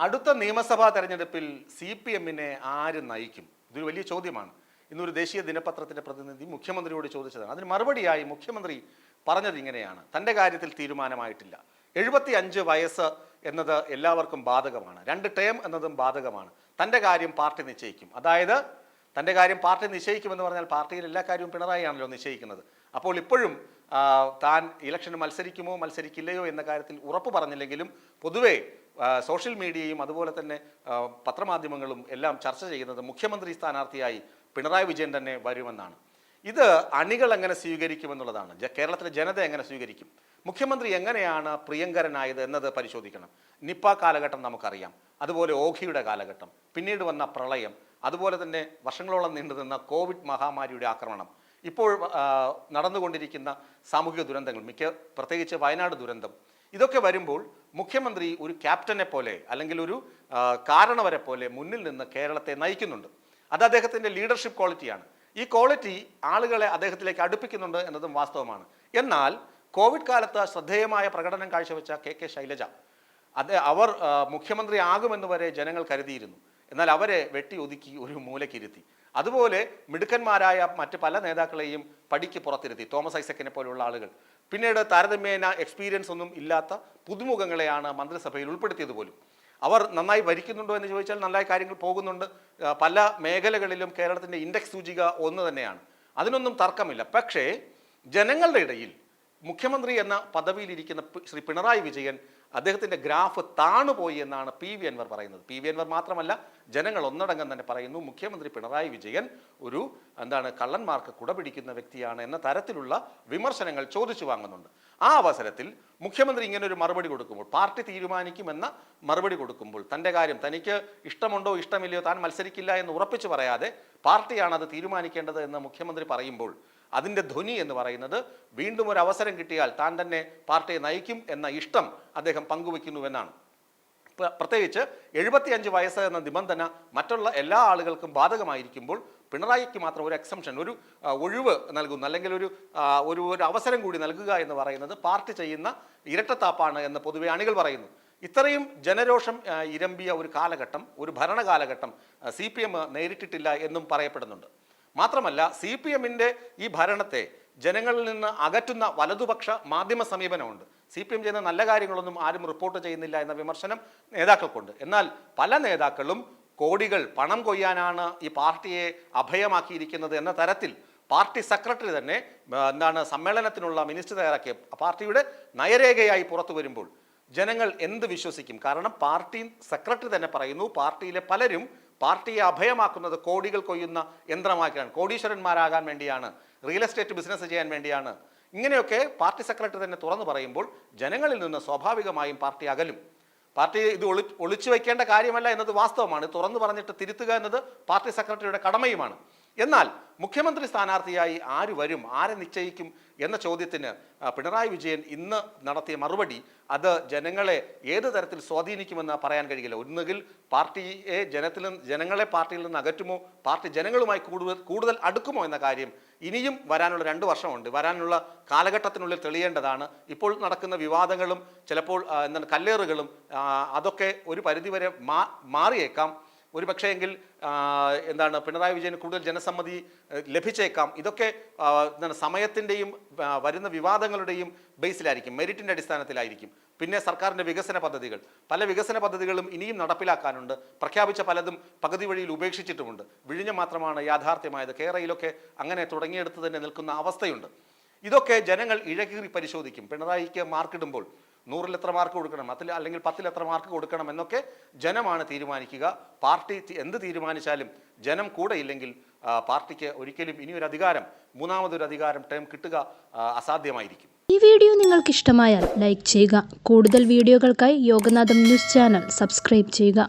അടുത്ത നിയമസഭാ തെരഞ്ഞെടുപ്പിൽ സി പി എമ്മിനെ ആര് നയിക്കും? ഇതൊരു വലിയ ചോദ്യമാണ്. ഇന്നൊരു ദേശീയ ദിനപത്രത്തിന്റെ പ്രതിനിധി മുഖ്യമന്ത്രിയോട് ചോദിച്ചതാണ്. അതിന് മറുപടിയായി മുഖ്യമന്ത്രി പറഞ്ഞത് ഇങ്ങനെയാണ്. തന്റെ കാര്യത്തിൽ തീരുമാനമായിട്ടില്ല. എഴുപത്തി അഞ്ച് വയസ്സ് എന്നത് എല്ലാവർക്കും ബാധകമാണ്. രണ്ട് ടേം എന്നതും ബാധകമാണ്. തന്റെ കാര്യം പാർട്ടി നിശ്ചയിക്കും. അതായത് തന്റെ കാര്യം പാർട്ടി നിശ്ചയിക്കുമെന്ന് പറഞ്ഞാൽ പാർട്ടിയിൽ എല്ലാ കാര്യവും പിണറായിയാണല്ലോ നിശ്ചയിക്കുന്നത്. അപ്പോൾ ഇപ്പോഴും താൻ ഇലക്ഷന് മത്സരിക്കുമോ മത്സരിക്കില്ലയോ എന്ന കാര്യത്തിൽ ഉറപ്പ് പറഞ്ഞില്ലെങ്കിലും പൊതുവേ സോഷ്യൽ മീഡിയയും അതുപോലെ തന്നെ പത്രമാധ്യമങ്ങളും എല്ലാം ചർച്ച ചെയ്യുന്നത് മുഖ്യമന്ത്രി സ്ഥാനാർത്ഥിയായി പിണറായി വിജയൻ തന്നെ വരുമെന്നാണ്. ഇത് അണികൾ എങ്ങനെ സ്വീകരിക്കുമെന്നുള്ളതാണ്. കേരളത്തിലെ ജനത എങ്ങനെ സ്വീകരിക്കും? മുഖ്യമന്ത്രി എങ്ങനെയാണ് പ്രിയങ്കരനായത് എന്നത് പരിശോധിക്കണം. നിപ്പ കാലഘട്ടം നമുക്കറിയാം. അതുപോലെ ഓഖിയുടെ കാലഘട്ടം. പിന്നീട് വന്ന പ്രളയം. അതുപോലെ തന്നെ വർഷങ്ങളോളം നീണ്ടുനിന്ന കോവിഡ് മഹാമാരിയുടെ ആക്രമണം. ഇപ്പോൾ നടന്നുകൊണ്ടിരിക്കുന്ന സാമൂഹിക ദുരന്തങ്ങൾ മിക്ക പ്രത്യേകിച്ച് വയനാട് ദുരന്തം ഇതൊക്കെ വരുമ്പോൾ മുഖ്യമന്ത്രി ഒരു ക്യാപ്റ്റനെ പോലെ അല്ലെങ്കിൽ ഒരു കാരണവരെ പോലെ മുന്നിൽ നിന്ന് കേരളത്തെ നയിക്കുന്നുണ്ട്. അത് അദ്ദേഹത്തിന്റെ ലീഡർഷിപ്പ് ക്വാളിറ്റിയാണ് ഈ ക്വാളിറ്റി ആളുകളെ അദ്ദേഹത്തിലേക്ക് അടുപ്പിക്കുന്നുണ്ട് എന്നതും വാസ്തവമാണ്. എന്നാൽ കോവിഡ് കാലത്ത് ശ്രദ്ധേയമായ പ്രകടനം കാഴ്ചവെച്ച കെ കെ ശൈലജ അത് അവർ മുഖ്യമന്ത്രി ആകുമെന്ന് വരെ ജനങ്ങൾ കരുതിയിരുന്നു. എന്നാൽ അവരെ വെട്ടി ഒതുക്കി ഒരു മൂലക്കിരുത്തി. അതുപോലെ മിടുക്കന്മാരായ മറ്റ് പല നേതാക്കളെയും പടിക്ക് പുറത്തിരുത്തി. തോമസ് ഐസക്കിനെ പോലുള്ള ആളുകൾ. പിന്നീട് താരതമ്യേന എക്സ്പീരിയൻസ് ഒന്നും ഇല്ലാത്ത പുതുമുഖങ്ങളെയാണ് മന്ത്രിസഭയിൽ ഉൾപ്പെടുത്തിയത് പോലും. അവർ നന്നായി ഭരിക്കുന്നുണ്ടോ എന്ന് ചോദിച്ചാൽ നന്നായി കാര്യങ്ങൾ പോകുന്നുണ്ട്. പല മേഖലകളിലും കേരളത്തിന്റെ ഇൻഡെക്സ് സൂചിക ഒന്ന് തന്നെയാണ്. അതിനൊന്നും തർക്കമില്ല. പക്ഷേ ജനങ്ങളുടെ ഇടയിൽ മുഖ്യമന്ത്രി എന്ന പദവിയിലിരിക്കുന്ന ശ്രീ പിണറായി വിജയൻ അദ്ദേഹത്തിന്റെ ഗ്രാഫ് താണുപോയി എന്നാണ് പി വി അൻവർ പറയുന്നത്. പി വി അൻവർ മാത്രമല്ല ജനങ്ങൾ ഒന്നടങ്കം തന്നെ പറയുന്നു മുഖ്യമന്ത്രി പിണറായി വിജയൻ ഒരു എന്താണ് കള്ളന്മാർക്ക് കുടപിടിക്കുന്ന വ്യക്തിയാണ് എന്ന തരത്തിലുള്ള വിമർശനങ്ങൾ ചോദിച്ചു വാങ്ങുന്നുണ്ട്. ആ അവസരത്തിൽ മുഖ്യമന്ത്രി ഇങ്ങനെ ഒരു മറുപടി കൊടുക്കുമ്പോൾ പാർട്ടി തീരുമാനിക്കുമെന്ന മറുപടി കൊടുക്കുമ്പോൾ തന്റെ കാര്യം തനിക്ക് ഇഷ്ടമുണ്ടോ ഇഷ്ടമില്ലയോ താൻ മത്സരിക്കില്ല എന്ന് ഉറപ്പിച്ചു പറയാതെ പാർട്ടിയാണ് അത് തീരുമാനിക്കേണ്ടത് എന്ന് മുഖ്യമന്ത്രി പറയുമ്പോൾ അതിന്റെ ധ്വനി എന്ന് പറയുന്നത് വീണ്ടും ഒരു അവസരം കിട്ടിയാൽ താൻ തന്നെ പാർട്ടിയെ നയിക്കും എന്ന ഇഷ്ടം അദ്ദേഹം പങ്കുവെക്കുന്നുവെന്നാണ്. പ്ര- പ്രത്യേകിച്ച് എഴുപത്തിയഞ്ച് വയസ്സ് എന്ന നിബന്ധന മറ്റുള്ള എല്ലാ ആളുകൾക്കും ബാധകമായിരിക്കുമ്പോൾ പിണറായിക്ക് മാത്രം ഒരു എക്സംഷൻ ഒരു ഒഴിവ് നൽകുന്നു. അല്ലെങ്കിൽ ഒരു ഒരു ഒരു അവസരം കൂടി നൽകുക എന്ന് പറയുന്നത് പാർട്ടി ചെയ്യുന്ന ഇരട്ടത്താപ്പാണ് എന്ന് പൊതുവെ അണികൾ പറയുന്നു. ഇത്രയും ജനരോഷം ഇരമ്പിയ ഒരു കാലഘട്ടം ഒരു ഭരണകാലഘട്ടം സി പി എം നേരിട്ടിട്ടില്ല എന്നും പറയപ്പെടുന്നുണ്ട്. മാത്രമല്ല സി പി എമ്മിന്റെ ഈ ഭരണത്തെ ജനങ്ങളിൽ നിന്ന് അകറ്റുന്ന വലതുപക്ഷ മാധ്യമ സമീപനമുണ്ട്. സി പി എം ചെയ്യുന്ന നല്ല കാര്യങ്ങളൊന്നും ആരും റിപ്പോർട്ട് ചെയ്യുന്നില്ല എന്ന വിമർശനം നേതാക്കൾക്കുണ്ട്. എന്നാൽ പല നേതാക്കളും കോടികൾ പണം കൊയ്യാനാണ് ഈ പാർട്ടിയെ അഭയമാക്കിയിരിക്കുന്നത് എന്ന തരത്തിൽ പാർട്ടി സെക്രട്ടറി തന്നെ എന്താണ് സമ്മേളനത്തിനുള്ള മിനിസ്റ്റർ തയ്യാറാക്കിയ പാർട്ടിയുടെ നയരേഖയായി പുറത്തു വരുമ്പോൾ ജനങ്ങൾ എന്ത് വിശ്വസിക്കും? കാരണം പാർട്ടി സെക്രട്ടറി തന്നെ പറയുന്നു പാർട്ടിയിലെ പലരും പാർട്ടിയെ അഭയമാക്കുന്നത് കോടികൾ കൊയ്യുന്ന യന്ത്രമാക്കിയാണ്. കോടീശ്വരന്മാരാകാൻ വേണ്ടിയാണ് റിയൽ എസ്റ്റേറ്റ് ബിസിനസ് ചെയ്യാൻ വേണ്ടിയാണ്. ഇങ്ങനെയൊക്കെ പാർട്ടി സെക്രട്ടറി തന്നെ തുറന്നു പറയുമ്പോൾ ജനങ്ങളിൽ നിന്ന് സ്വാഭാവികമായും പാർട്ടി അകലും. പാർട്ടി ഇത് ഒളി ഒളിച്ചു വയ്ക്കേണ്ട കാര്യമല്ല എന്നത് വാസ്തവമാണ്. തുറന്നു പറഞ്ഞിട്ട് തിരുത്തുക എന്നത് പാർട്ടി സെക്രട്ടറിയുടെ കടമയുമാണ്. എന്നാൽ മുഖ്യമന്ത്രി സ്ഥാനാർത്ഥിയായി ആര് വരും ആരെ നിശ്ചയിക്കും എന്ന ചോദ്യത്തിന് പിണറായി വിജയൻ ഇന്ന് നടത്തിയ മറുപടി അത് ജനങ്ങളെ ഏത് തരത്തിൽ സ്വാധീനിക്കുമെന്ന് പറയാൻ കഴിയില്ല. ഒന്നുകിൽ പാർട്ടിയെ ജനത്തിൽ നിന്ന് ജനങ്ങളെ പാർട്ടിയിൽ നിന്ന് അകറ്റുമോ പാർട്ടി ജനങ്ങളുമായി കൂടുതൽ കൂടുതൽ അടുക്കുമോ എന്ന കാര്യം ഇനിയും വരാനുള്ള രണ്ട് വർഷമുണ്ട്. വരാനുള്ള കാലഘട്ടത്തിനുള്ളിൽ തെളിയേണ്ടതാണ്. ഇപ്പോൾ നടക്കുന്ന വിവാദങ്ങളും ചിലപ്പോൾ എന്താണ് കല്ലേറുകളും അതൊക്കെ ഒരു പരിധിവരെ മാറിയേക്കാം. ഒരു പക്ഷേ എങ്കിൽ എന്താണ് പിണറായി വിജയന് കൂടുതൽ ജനസമ്മതി ലഭിച്ചേക്കാം. ഇതൊക്കെ എന്താണ് സമയത്തിന്റെയും വരുന്ന വിവാദങ്ങളുടെയും ബേസിലായിരിക്കും മെറിറ്റിന്റെ അടിസ്ഥാനത്തിലായിരിക്കും. പിന്നെ സർക്കാരിന്റെ വികസന പദ്ധതികൾ. പല വികസന പദ്ധതികളും ഇനിയും നടപ്പിലാക്കാനുണ്ട്. പ്രഖ്യാപിച്ച പലതും പകുതി വഴിയിൽ ഉപേക്ഷിച്ചിട്ടുമുണ്ട്. വിഴിഞ്ഞം മാത്രമാണ് യാഥാർത്ഥ്യമായത്. കേരളയിലൊക്കെ അങ്ങനെ തുടങ്ങിയെടുത്ത് തന്നെ നിൽക്കുന്ന അവസ്ഥയുണ്ട്. ഇതൊക്കെ ജനങ്ങൾ ഇഴകീറി പരിശോധിക്കും. പിണറായിക്ക് മാർക്കിടുമ്പോൾ നൂറിൽ എത്ര മാർക്ക് കൊടുക്കണം? അതിൽ അല്ലെങ്കിൽ പത്തിൽ എത്ര മാർക്ക് കൊടുക്കണം എന്നൊക്കെ ജനമാണ് തീരുമാനിക്കുക. പാർട്ടി എന്ത് തീരുമാനിച്ചാലും ജനം കൂടെ ഇല്ലെങ്കിൽ പാർട്ടിക്ക് ഒരിക്കലും ഇനിയൊരു അധികാരം മൂന്നാമതൊരു അധികാരം ടേം കിട്ടുക അസാധ്യമായിരിക്കും. ഈ വീഡിയോ നിങ്ങൾക്ക് ഇഷ്ടമായാൽ ലൈക്ക് ചെയ്യുക. കൂടുതൽ വീഡിയോകൾക്കായി യോഗനാഥം ന്യൂസ് ചാനൽ സബ്സ്ക്രൈബ് ചെയ്യുക.